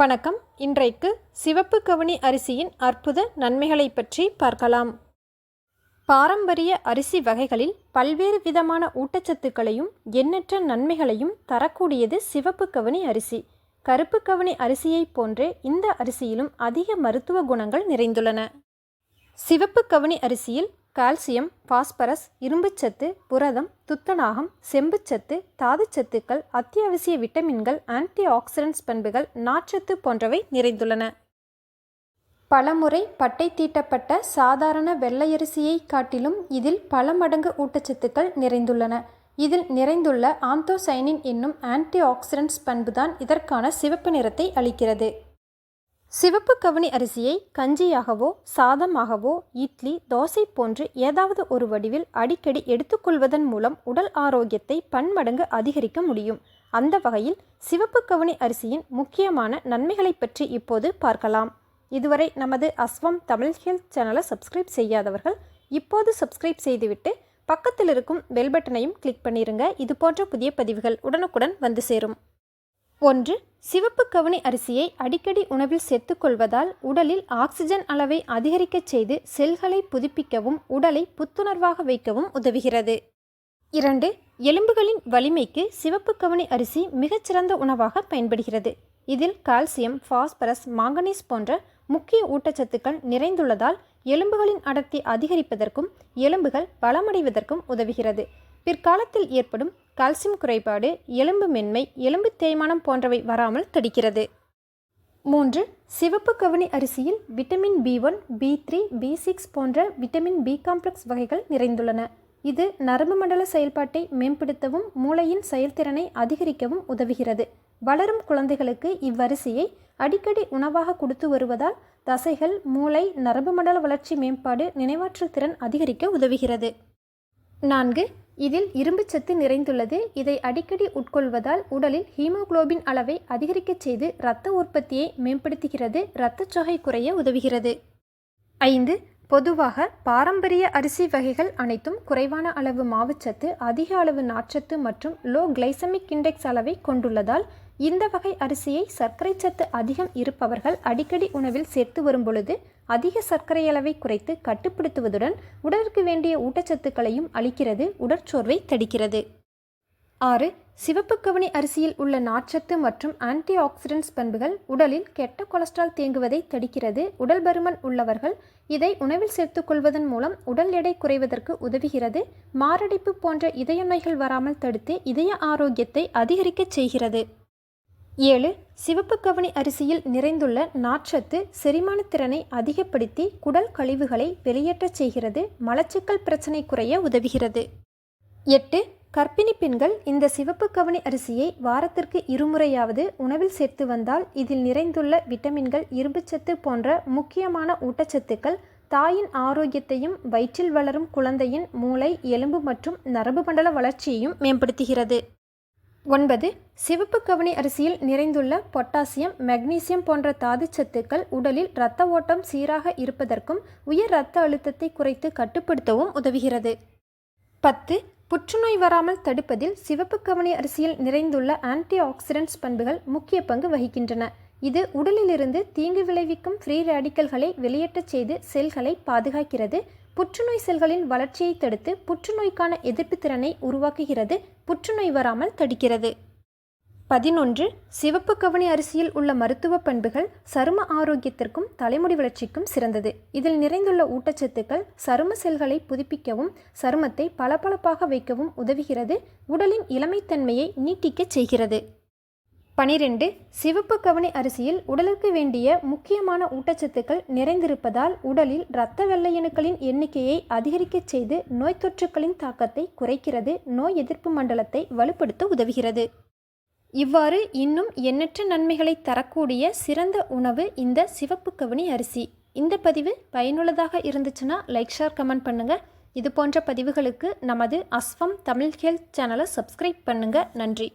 வணக்கம். இன்றைக்கு சிவப்பு கவுனி அரிசியின் அற்புத நன்மைகளை பற்றி பார்க்கலாம். பாரம்பரிய அரிசி வகைகளில் பல்வேறு விதமான ஊட்டச்சத்துக்களையும் எண்ணற்ற நன்மைகளையும் தரக்கூடியது சிவப்பு கவுனி அரிசி. கருப்பு கவுனி அரிசியைப் போன்றே இந்த அரிசியிலும் அதிக மருத்துவ குணங்கள் நிறைந்துள்ளன. சிவப்பு கவுனி அரிசியில் கால்சியம் பாஸ்பரஸ் இரும்புச்சத்து புரதம் துத்தநாகம் செம்புச்சத்து தாதுச்சத்துக்கள் அத்தியாவசிய விட்டமின்கள் ஆன்டி ஆக்சிடென்ட்ஸ் பண்புகள் நார்ச்சத்து போன்றவை நிறைந்துள்ளன. பலமுறை பட்டை தீட்டப்பட்ட சாதாரண வெள்ளையரிசியை காட்டிலும் இதில் பல மடங்கு ஊட்டச்சத்துக்கள் நிறைந்துள்ளன. இதில் நிறைந்துள்ள ஆந்தோசைனின் என்னும் ஆன்டி ஆக்சிடென்ட்ஸ் பண்புதான் இதற்கான சிவப்பு நிறத்தை அளிக்கிறது. சிவப்பு கவுனி அரிசியை கஞ்சியாகவோ சாதமாகவோ இட்லி தோசை போன்று ஏதாவது ஒரு வடிவில் அடிக்கடி எடுத்துக்கொள்வதன் மூலம் உடல் ஆரோக்கியத்தை பன்மடங்கு அதிகரிக்க முடியும். அந்த வகையில் சிவப்பு கவுனி அரிசியின் முக்கியமான நன்மைகளை பற்றி இப்போது பார்க்கலாம். இதுவரை நமது அஸ்வம் தமிழ் ஹெல்த் சேனலை சப்ஸ்கிரைப் செய்யாதவர்கள் இப்போது சப்ஸ்கிரைப் செய்துவிட்டு பக்கத்தில் இருக்கும் பெல் பட்டனையும் கிளிக் பண்ணிடுங்க இது போன்ற புதிய பதிவுகள் உடனுக்குடன் வந்து சேரும். ஒன்று சிவப்பு கவுனி அரிசியை அடிக்கடி உணவில் சேர்த்துக்கொள்வதால் உடலில் ஆக்சிஜன் அளவை அதிகரிக்கச் செய்து செல்களை புதுப்பிக்கவும் உடலை புத்துணர்வாக வைக்கவும் உதவுகிறது. இரண்டு எலும்புகளின் வலிமைக்கு சிவப்பு கவுனி அரிசி மிகச்சிறந்த உணவாக பயன்படுகிறது. இதில் கால்சியம் பாஸ்பரஸ் மாங்கனீஸ் போன்ற முக்கிய ஊட்டச்சத்துக்கள் நிறைந்துள்ளதால் எலும்புகளின் அடர்த்தி அதிகரிப்பதற்கும் எலும்புகள் பலமடைவதற்கும் உதவுகிறது. பிற்காலத்தில் ஏற்படும் கால்சியம் குறைபாடு எலும்பு மென்மை எலும்பு தேய்மானம் போன்றவை வராமல் தடுக்கிறது. மூன்று சிவப்பு கவனி அரிசியில் vitamin B one B three B six போன்ற விட்டமின் பி காம்ப்ளெக்ஸ் வகைகள் நிறைந்துள்ளன. இது நரம்பு மண்டல செயல்பாட்டை மேம்படுத்தவும் மூளையின் செயல்திறனை அதிகரிக்கவும் உதவுகிறது. வளரும் குழந்தைகளுக்கு இவ்வரிசியை அடிக்கடி உணவாக கொடுத்து வருவதால் தசைகள் மூளை நரம்பு மண்டல வளர்ச்சி மேம்பாடு நினைவாற்றல் திறன் அதிகரிக்க உதவுகிறது. நான்கு இதில் இரும்புச்சத்து நிறைந்துள்ளது. இதை அடிக்கடி உட்கொள்வதால் உடலில் ஹீமோகுளோபின் அளவை அதிகரிக்கச் செய்து இரத்த உற்பத்தியை மேம்படுத்துகிறது. இரத்தச்சோகை குறைய உதவுகிறது. ஐந்து பொதுவாக பாரம்பரிய அரிசி வகைகள் அனைத்தும் குறைவான அளவு மாவுச்சத்து அதிக அளவு நார்ச்சத்து மற்றும் லோ கிளைசமிக் இண்டெக்ஸ் அளவை கொண்டுள்ளதால் இந்த வகை அரிசியை சர்க்கரை சத்து அதிகம் இருப்பவர்கள் அடிக்கடி உணவில் சேர்த்து வரும்பொழுது அதிக சர்க்கரை அளவை குறைத்து கட்டுப்படுத்துவதுடன் உடலுக்கு வேண்டிய ஊட்டச்சத்துக்களையும் அளிக்கிறது உடற்சோர்வை தடுக்கிறது. ஆறு சிவப்பு கவனி அரிசியில் உள்ள நார்ச்சத்து மற்றும் ஆன்டி ஆக்சிடென்ட்ஸ் பண்புகள் உடலில் கெட்ட கொலஸ்ட்ரால் தேங்குவதை தடுக்கிறது. உடல் பருமன் உள்ளவர்கள் இதை உணவில் சேர்த்துக்கொள்வதன் மூலம் உடல் எடை குறைவதற்கு உதவுகிறது. மாரடைப்பு போன்ற இதய நோய்கள் வராமல் தடுத்து இதய ஆரோக்கியத்தை அதிகரிக்கச் செய்கிறது. ஏழு சிவப்பு கவனி அரிசியில் நிறைந்துள்ள நார்ச்சத்து செரிமான திறனை அதிகப்படுத்தி குடல் கழிவுகளை வெளியேற்றச் செய்கிறது. மலச்சிக்கல் பிரச்சனை குறைய உதவுகிறது. எட்டு கர்ப்பிணி பெண்கள் இந்த சிவப்பு கவனி அரிசியை வாரத்திற்கு இருமுறையாவது உணவில் சேர்த்து வந்தால் இதில் நிறைந்துள்ள விட்டமின்கள் இரும்புச்சத்து போன்ற முக்கியமான ஊட்டச்சத்துக்கள் தாயின் ஆரோக்கியத்தையும் வயிற்றில் வளரும் குழந்தையின் மூளை எலும்பு மற்றும் நரம்பு மண்டல வளர்ச்சியையும் மேம்படுத்துகிறது. ஒன்பது. சிவப்பு கவனி அரிசியில் நிறைந்துள்ள பொட்டாசியம் மெக்னீசியம் போன்ற தாதுச்சத்துக்கள் உடலில் இரத்த ஓட்டம் சீராக இருப்பதற்கும் உயர் இரத்த அழுத்தத்தை குறைத்து கட்டுப்படுத்தவும் உதவுகிறது. பத்து. புற்றுநோய் வராமல் தடுப்பதில் சிவப்பு கவனி அரிசியில் நிறைந்துள்ள ஆன்டி ஆக்சிடென்ட்ஸ் பண்புகள் முக்கிய பங்கு வகிக்கின்றன. இது உடலிலிருந்து தீங்கு விளைவிக்கும் ஃப்ரீ ரேடிக்கல்களை வெளியேற்றச் செய்து செல்களை பாதுகாக்கிறது. புற்றுநோய் செல்களின் வளர்ச்சியை தடுத்து புற்றுநோய்க்கான எதிர்ப்பு திறனை உருவாக்குகிறது. புற்றுநோய் வராமல் தடுக்கிறது. பதினொன்று சிவப்பு கவனி அரிசியில் உள்ள மருத்துவ பண்புகள் சரும ஆரோக்கியத்திற்கும் தலைமுடி வளர்ச்சிக்கும் சிறந்தது. இதில் நிறைந்துள்ள ஊட்டச்சத்துக்கள் சரும செல்களை புதுப்பிக்கவும் சருமத்தை பளபளப்பாக வைக்கவும் உதவுகிறது உடலின் இளமைத்தன்மையை நீட்டிக்கச் செய்கிறது. பனிரெண்டு சிவப்பு கவனி அரிசியில் உடலுக்கு வேண்டிய முக்கியமான ஊட்டச்சத்துக்கள் நிறைந்திருப்பதால் உடலில் இரத்த வெள்ளையணுக்களின் எண்ணிக்கையை அதிகரிக்கச் செய்து நோய் தொற்றுக்களின் தாக்கத்தை குறைக்கிறது நோய் எதிர்ப்பு மண்டலத்தை வலுப்படுத்த உதவுகிறது. இவ்வாறு இன்னும் எண்ணற்ற நன்மைகளை தரக்கூடிய சிறந்த உணவு இந்த சிவப்பு கவனி அரிசி. இந்த பதிவு பயனுள்ளதாக இருந்துச்சுன்னா லைக் ஷேர் கமெண்ட் பண்ணுங்கள் இது போன்ற பதிவுகளுக்கு நமது அஸ்வம் தமிழ் ஹெல்த் சேனலை சப்ஸ்கிரைப் பண்ணுங்கள் நன்றி.